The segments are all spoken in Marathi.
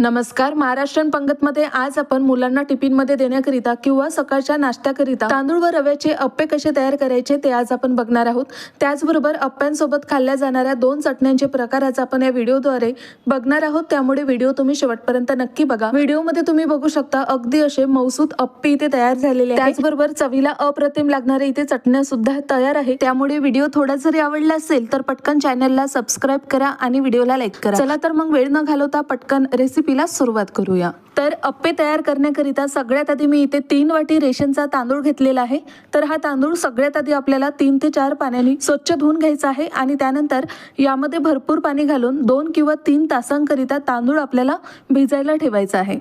नमस्कार. महाराष्ट्रन पंगतमध्ये आज आपण मुलांना टिफिनमध्ये देण्याकरिता किंवा सकाळच्या नाश्त्याकरिता तांदूळ व रव्याचे अप्पे कसे तयार करायचे ते आज आपण बघणार आहोत. त्याचबरोबर अप्प्यांसोबत खाल्ल्या जाणाऱ्या दोन चटण्यांचे प्रकार आज आपण या व्हिडिओद्वारे बघणार आहोत. त्यामुळे व्हिडिओ तुम्ही शेवटपर्यंत नक्की बघा. व्हिडिओमध्ये तुम्ही बघू शकता अगदी असे मौसूद अप्पे इथे तयार झालेले आहेत. त्याचबरोबर चवीला अप्रतिम लागणारे इथे चटण्या सुद्धा तयार आहे त्यामुळे व्हिडिओ थोडा जरी आवडला असेल तर पटकन चॅनलला सबस्क्राईब करा आणि व्हिडिओला लाईक करा. चला तर मग वेळ न घालवता पटकन रेसिपी रेसिपीला सुरुवात करूया. तर अप्पे तयार करण्याकरिता सगळ्यात आधी मी इथे तीन वाटी रेशनचा तांदूळ घेतलेला आहे. तर हा तांदूळ सगळ्यात आधी आपल्याला तीन ते चार पाण्याने स्वच्छ धुवून घ्यायचा आहे आणि त्यानंतर यामध्ये भरपूर पाणी घालून दोन किंवा तीन तासांकरिता तांदूळ आपल्याला भिजायला ठेवायचा आहे.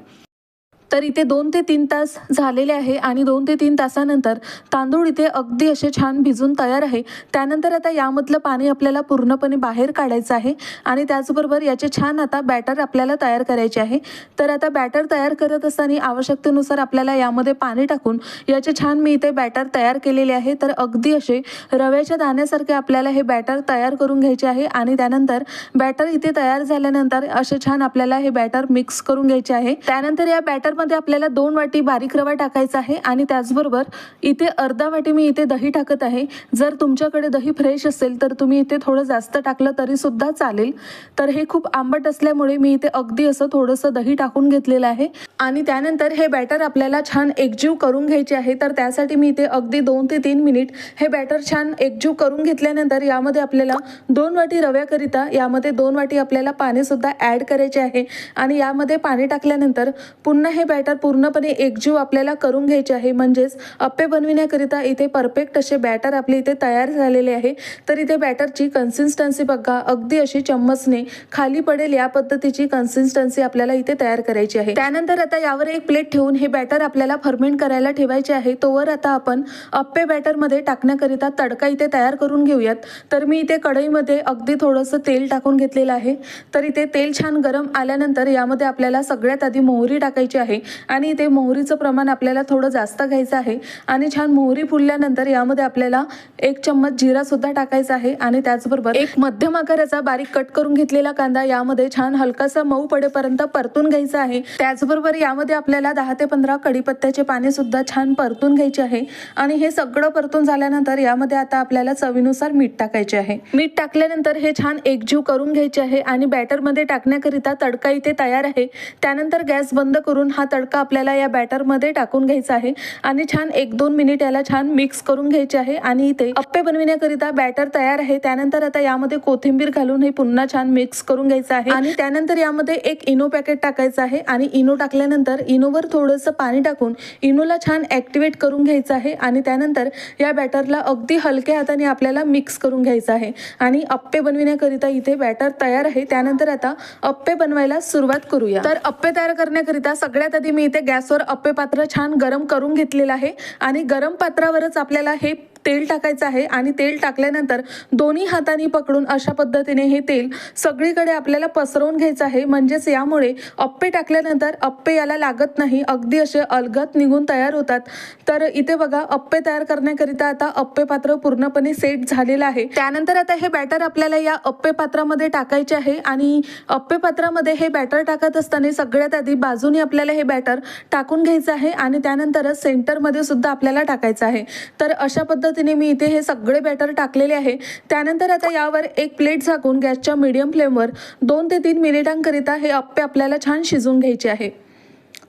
तर इथे दोन ते तीन तास झालेले आहे आणि दोन ते तीन तासानंतर तांदूळ इथे अगदी असे छान भिजून तयार आहे. त्यानंतर आता यामधलं पाणी आपल्याला पूर्णपणे बाहेर काढायचं आहे आणि त्याचबरोबर याचे छान आता बॅटर आपल्याला तयार करायचे आहे. तर आता बॅटर तयार करत असताना आवश्यकतेनुसार आपल्याला यामध्ये पाणी टाकून याचे छान मी इथे बॅटर तयार केलेले आहे. तर अगदी असे रव्याच्या दाण्यासारखे आपल्याला हे बॅटर तयार करून घ्यायचे आहे आणि त्यानंतर बॅटर इथे तयार झाल्यानंतर असे छान आपल्याला हे बॅटर मिक्स करून घ्यायचे आहे. त्यानंतर या बॅटर मध्ये आपल्याला दोन वाटी बारीक रवा टाकायचा आहे आणि त्याचबरोबर इथे अर्धा वाटी मी इथे दही टाकत आहे. जर तुमच्याकडे दही फ्रेश असेल तर तुम्ही इथे थोडं जास्त टाकलं तरीसुद्धा चालेल. तर हे खूप आंबट असल्यामुळे मी इथे अगदी असं थोडंसं दही टाकून घेतलेलं आहे. आणि त्यानंतर हे बॅटर आपल्याला छान एकजीव करून घ्यायचे आहे. तर त्यासाठी मी इथे अगदी दोन ते तीन मिनिट हे बॅटर छान एकजीव करून घेतल्यानंतर यामध्ये आपल्याला दोन वाटी रव्याकरिता यामध्ये दोन वाटी आपल्याला पाणीसुद्धा ॲड करायचे आहे. आणि यामध्ये पाणी टाकल्यानंतर पुन्हा हे बॅटर पूर्णपणे एकजीव आपल्याला करून घ्यायचे आहे. म्हणजेच अप्पे बनविण्याकरिता इथे परफेक्ट असे बॅटर आपले इथे तयार झालेले आहे. तर इथे बॅटरची कन्सिस्टन्सी बघा. अगदी अशी चम्मचने खाली पडेल या पद्धतीची कन्सिस्टन्सी आपल्याला इथे तयार करायची आहे. त्यानंतर आता यावर एक प्लेट ठेवून हे बॅटर आपल्याला फर्मेंट करायला ठेवायचे आहे. तोवर आता आपण अप्पे बॅटरमध्ये टाकण्याकरिता तडका इथे तयार करून घेऊयात. तर मी इथे कढईमध्ये अगदी थोडंसं तेल टाकून घेतलेलं आहे. तर इथे तेल छान गरम आल्यानंतर यामध्ये आपल्याला सगळ्यात आधी मोहरी टाकायची आहे. आणि इथे मोहरीचं प्रमाण आपल्याला थोडं जास्त घ्यायचं आहे. आणि छान मोहरी फुलल्यानंतर यामध्ये आपल्याला एक चम्मच जिरा सुद्धा टाकायचा आहे. आणि त्याचबरोबर एक मध्यम आकाराचा बारीक कट करून घेतलेला कांदा यामध्ये छान हलकासा मऊ पडेपर्यंत परतून घ्यायचा आहे. त्याचबरोबर यामध्ये आपल्याला दहा ते पंधरा कडीपत्त्याचे पाने सुद्धा छान परतून घ्यायचे आहे. आणि हे सगळं परतून झाल्यानंतर यामध्ये आता आपल्याला चवीनुसार मीठ टाकायचे आहे. मीठ टाकल्यानंतर हे छान एकजीव करून घ्यायचे आहे आणि बॅटरमध्ये टाकण्याकरिता तडका इथे तयार आहे. त्यानंतर गॅस बंद करून हा तडका आपल्याला या बॅटरमध्ये टाकून घ्यायचा आहे. आणि छान एक दोन मिनिट याला छान मिक्स करून घ्यायचे आहे. आणि इथे अप्पे बनविण्याकरिता बॅटर तयार आहे. त्यानंतर आता यामध्ये कोथिंबीर घालून हे पुन्हा छान मिक्स करून घ्यायचं आहे. आणि त्यानंतर यामध्ये एक इनो पॅकेट टाकायचं आहे. आणि इनो टाकल्यानंतर इनोवर थोडंसं पाणी टाकून इनोला छान ॲक्टिवेट करून घ्यायचं आहे. आणि त्यानंतर या बॅटरला अगदी हलक्या हाताने आपल्याला मिक्स करून घ्यायचं आहे. आणि अप्पे बनविण्याकरिता इथे बॅटर तयार आहे. त्यानंतर आता अप्पे बनवायला सुरुवात करूया. तर अप्पे तयार करण्याकरिता सगळ्यात आधी मी इथे गॅसवर अप्पे पात्र छान गरम करून घेतलेलं आहे. आणि गरम पात्रावरच आपल्याला हे तेल टाकायचं आहे आणि तेल टाकल्यानंतर दोन्ही हाताने पकडून अशा पद्धतीने हे तेल सगळीकडे आपल्याला पसरवून घ्यायचं आहे. म्हणजेच यामुळे अप्पे टाकल्यानंतर अप्पे याला लागत नाही. अगदी असे अलगत निघून तयार होतात. तर इथे बघा अप्पे तयार करण्याकरिता आता अप्पे पात्र पूर्णपणे सेट झालेलं आहे. त्यानंतर आता हे बॅटर आपल्याला या अप्पे पात्रामध्ये टाकायचे आहे आणि अप्पे पात्रामध्ये हे बॅटर टाकत असताना सगळ्यात आधी बाजूने आपल्याला हे बॅटर टाकून घ्यायचं आहे आणि त्यानंतरच सेंटरमध्ये सुद्धा आपल्याला टाकायचं आहे. तर अशा पद्धतीने मी इथे हे सगळे बॅटर टाकलेले आहे. त्यानंतर आता यावर एक प्लेट झाकून गॅसच्या मीडियम फ्लेमवर दोन ते तीन मिनिटांकरिता हे अप्पे आपल्याला छान शिजवून घ्यायचे आहे.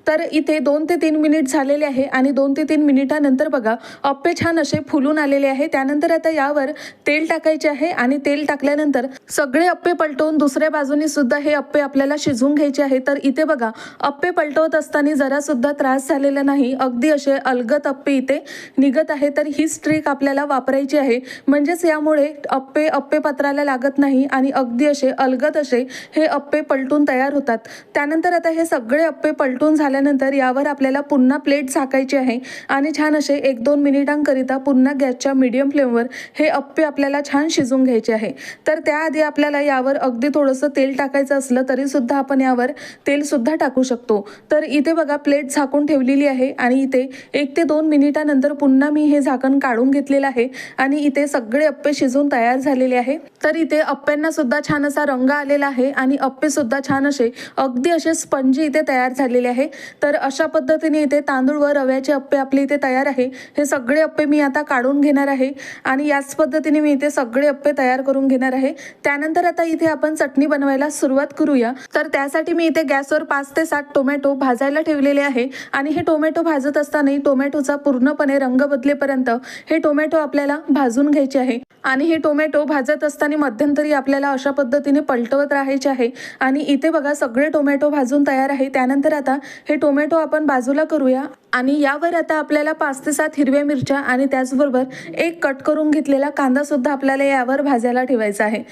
तर इथे दोन ते तीन मिनिट झालेले आहे आणि दोन ते तीन मिनिटानंतर बघा अप्पे छान असे फुलून आलेले आहे. त्यानंतर आता यावर तेल टाकायचे आहे आणि तेल टाकल्यानंतर सगळे अप्पे पलटवून दुसऱ्या बाजूने सुद्धा हे अप्पे आपल्याला शिजवून घ्यायचे आहे. तर इथे बघा अप्पे पलटवत असताना जरा सुद्धा त्रास झालेला नाही. अगदी असे अलगत अप्पे इथे निघत आहे. तर ही ट्रिक आपल्याला वापरायची आहे. म्हणजेच यामुळे अप्पे अप्पे पत्राला लागत नाही आणि अगदी असे अलगत असे हे अप्पे पलटून तयार होतात. त्यानंतर आता हे सगळे अप्पे पलटून झाले झाल्यानंतर यावर आपल्याला पुन्हा प्लेट झाकायची आहे आणि छान असे एक दोन मिनिटांकरिता पुन्हा गॅसच्या मीडियम फ्लेमवर हे अप्पे आपल्याला छान शिजून घ्यायचे आहे. तर त्याआधी आपल्याला यावर अगदी थोडंसं तेल टाकायचं असलं तरीसुद्धा आपण यावर तेलसुद्धा टाकू शकतो. तर इथे बघा प्लेट झाकून ठेवलेली आहे आणि इथे एक ते दोन मिनिटानंतर पुन्हा मी हे झाकण काढून घेतलेलं आहे आणि इथे सगळे अप्पे शिजून तयार झालेले आहे. तर इथे अप्प्यांना सुद्धा छान असा रंग आलेला आहे आणि अप्पे सुद्धा छान असे अगदी असे स्पंजी इथे तयार झालेले आहे. तर अशा पद्धतीने इथे तांदूळ व रव्याचे अप्पे आपले इथे तयार आहे. हे सगळे अप्पे मी आता काढून घेणार आहे आणि याच पद्धतीने मी इथे सगळे अप्पे तयार करून घेणार आहे. त्यानंतर आता इथे आपण चटणी बनवायला सुरुवात करूया. तर त्यासाठी मी इथे गॅसवर पाच ते सात टोमॅटो भाजायला ठेवलेले आहे आणि हे टोमॅटो भाजत असताना टोमॅटोचा पूर्णपणे रंग बदलेपर्यंत हे टोमॅटो आपल्याला भाजून घ्यायचे आहे. आणि हे टोमॅटो भाजत असताना मध्यंतरी आपल्याला अशा पद्धतीने पलटवत राहायचे आहे. आणि इथे बघा सगळे टोमॅटो भाजून तयार आहे. त्यानंतर आता हे टोमॅटो आपण बाजूला करूया आणि यावर आता आपल्याला पाच ते सात हिरव्या मिरच्या आणि त्याचबरोबर एक कट करून घेतलेला कांदा सुद्धा आपल्याला यावर भाजायला ठेवायचा आहे.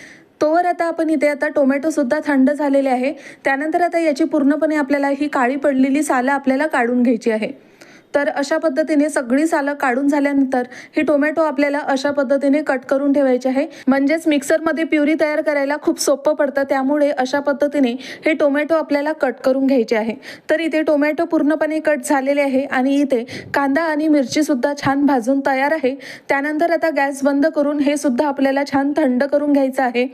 तोवर आता आपण इथे आता टोमॅटो सुद्धा थंड झालेले आहे. त्यानंतर आता याची पूर्णपणे आपल्याला ही काळी पडलेली सालं आपल्याला काढून घ्यायची आहे. तर अशा पद्धतीने सगळी सालं काढून झाल्यानंतर हे टोमॅटो आपल्याला अशा पद्धतीने कट करून ठेवायचे आहे. म्हणजेच मिक्सरमध्ये प्युरी तयार करायला खूप सोपं पडतं. त्यामुळे अशा पद्धतीने हे टोमॅटो आपल्याला कट करून घ्यायचे आहे. तर इथे टोमॅटो पूर्णपणे कट झालेले आहे आणि इथे कांदा आणि मिरचीसुद्धा छान भाजून तयार आहे. त्यानंतर आता गॅस बंद करून हे सुद्धा आपल्याला छान थंड करून घ्यायचं आहे.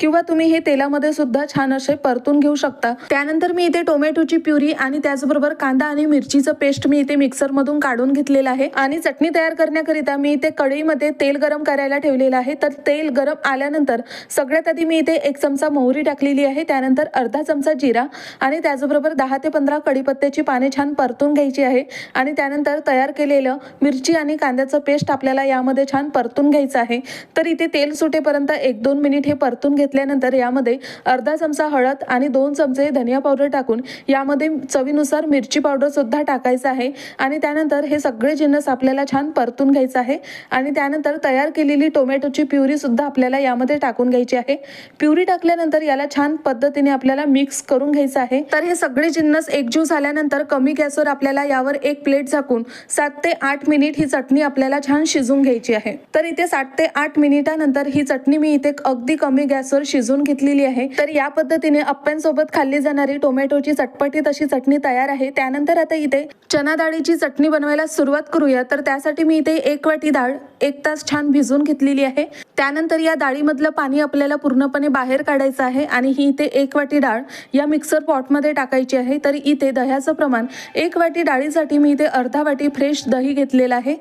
किंवा तुम्ही हे तेलामध्ये सुद्धा छान असे परतून घेऊ शकता. त्यानंतर मी इथे टोमॅटोची प्युरी आणि त्याचबरोबर कांदा आणि मिरचीचं पेस्ट मी इथे मिक्स मिक्सरमधून काढून घेतलेलं आहे आणि चटणी तयार करण्याकरिता मी इथे कढईमध्ये तेल गरम करायला ठेवलेलं आहे. तर तेल गरम आल्यानंतर सगळ्यात आधी मी इथे एक चमचा मोहरी टाकलेली आहे. त्यानंतर अर्धा चमचा जिरा आणि त्याचबरोबर दहा ते पंधरा कढीपत्त्याची पाने छान परतून घ्यायची आहे. आणि त्यानंतर तयार केलेलं मिरची आणि कांद्याचं पेस्ट आपल्याला यामध्ये छान परतून घ्यायचं आहे. तर इथे तेल सुटेपर्यंत एक दोन मिनिट हे परतून घेतल्यानंतर यामध्ये अर्धा चमचा हळद आणि दोन चमचे धनिया पावडर टाकून यामध्ये चवीनुसार मिरची पावडर सुद्धा टाकायचं आहे. आणि त्यानंतर हे सगळे जिन्नस आपल्याला छान परतून घ्यायचं आहे. आणि त्यानंतर तयार केलेली टोमॅटोची प्युरी सुद्धा आपल्याला यामध्ये टाकून घ्यायची आहे. प्युरी टाकल्यानंतर याला छान पद्धतीने आपल्याला मिक्स करून घ्यायचं आहे. तर हे सगळे जिन्नस एकजीव झाल्यानंतर कमी गॅसवर आपल्याला यावर एक प्लेट झाकून सात ते आठ मिनिट ही चटणी आपल्याला छान शिजून घ्यायची आहे. तर इथे सात ते आठ मिनिटानंतर ही चटणी मी इथे अगदी कमी गॅसवर शिजून घेतलेली आहे. तर या पद्धतीने अप्प्यांसोबत खाल्ली जाणारी टोमॅटोची चटपटीत अशी चटणी तयार आहे. त्यानंतर आता इथे चना डाळीची चटणी बनवायला सुरुवात करूया. तर त्यासाठी मी इथे एक वाटी डाळ एक तास छान भिजवून घेतलेली आहे. त्यानंतर या डाळीमधलं पाणी आपल्याला पूर्णपणे बाहेर काढायचं आहे आणि ही इथे एक वाटी डाळ या मिक्सर पॉटमध्ये टाकायची आहे. तर इथे दह्याचं प्रमाण एक वाटी डाळीसाठी मी इथे अर्धा वाटी फ्रेश दही घेतलेलं आहे.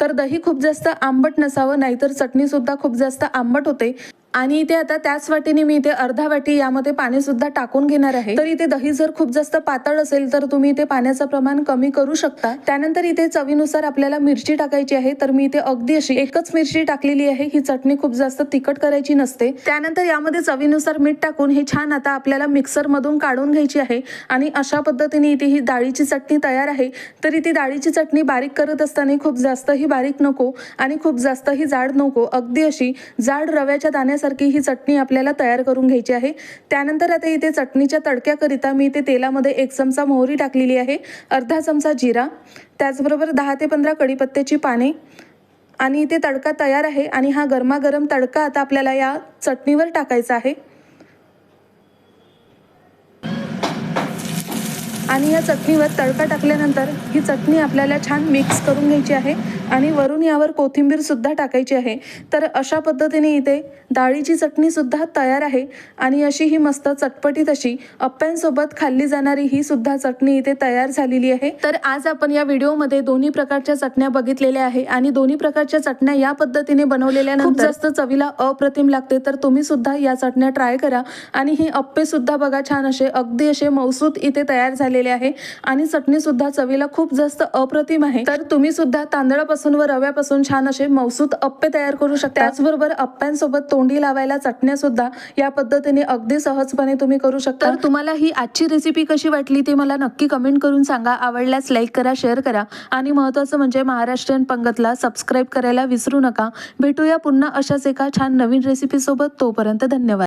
तर दही खूप जास्त आंबट नसावं नाहीतर चटणीसुद्धा खूप जास्त आंबट होते. आणि इथे आता त्याच वाटीने मी इथे अर्धा वाटी यामध्ये पाणी सुद्धा टाकून घेणार आहे. तर इथे दही जर खूप जास्त पातळ असेल तर तुम्ही इथे पाण्याचं प्रमाण कमी करू शकता. त्यानंतर इथे चवीनुसार आपल्याला मिरची टाकायची आहे. तर मी इथे अगदी अशी एकच मिरची टाकलेली आहे. ही चटणी खूप जास्त तिखट करायची नसते. त्यानंतर यामध्ये चवीनुसार मीठ टाकून हे छान आता आपल्याला मिक्सर मधून काढून घ्यायची आहे. आणि अशा पद्धतीने इथे ही डाळीची चटणी तयार आहे. तर इथे डाळीची चटणी बारीक करत असताना खूप जास्तही बारीक नको आणि खूप जास्तही जाड नको. अगदी अशी जाड रव्याच्या दाण्या सारखी ही चटणी आपल्याला तयार करून घ्यायची आहे. त्यानंतर आता इथे चटणीच्या तडक्याकरिता मी इथे तेलामध्ये एक चमचा मोहरी टाकलेली आहे. अर्धा चमचा जिरा त्याचबरोबर दहा ते पंधरा कडीपत्त्याची पाने आणि इथे तडका तयार आहे आणि हा गरमागरम तडका आता आपल्याला या चटणीवर टाकायचा आहे. आणि या चटणीवर तडका टाकल्यानंतर ही चटणी आपल्याला छान मिक्स करून घ्यायची आहे आणि वरून यावर कोथिंबीर सुद्धा टाकायची आहे. तर अशा पद्धतीने इथे डाळीची चटणी सुद्धा तयार आहे आणि अशी ही मस्त चटपटीत अशी अप्प्यांसोबत खाल्ली जाणारी ही सुद्धा चटणी इथे तयार झालेली आहे. तर आज आपण या व्हिडिओमध्ये दोन्ही प्रकारच्या चटण्या बघितलेल्या आहे आणि दोन्ही प्रकारच्या चटण्या या पद्धतीने बनवलेल्या खूप जास्त चवीला अप्रतिम लागते. तर तुम्ही सुद्धा या चटण्या ट्राय करा आणि ही अप्पे सुद्धा बघा छान असे अगदी असे मौसूद इथे तयार झालेले आहे. आणि चटणी सुद्धा चवीला खूप जास्त अप्रतिम आहे. तर तुम्ही सुद्धा तांदळापासून व रव्यापासून छान असे मौसूद अप्पे तयार करू शकता. त्याचबरोबर अप्प्यांसोबत तोंडी लावायला चटण्या सुद्धा या पद्धतीने अगदी सहजपणे तुम्ही करू शकता. तर तुम्हाला ही आजची रेसिपी कशी वाटली ते मला नक्की कमेंट करून सांगा. आवडल्यास लाईक करा शेअर करा. आणि महत्त्वाचं म्हणजे महाराष्ट्रीयन पंगतला सबस्क्राईब करायला विसरू नका. भेटूया पुन्हा अशाच एका छान नवीन रेसिपी सोबत. तोपर्यंत धन्यवाद.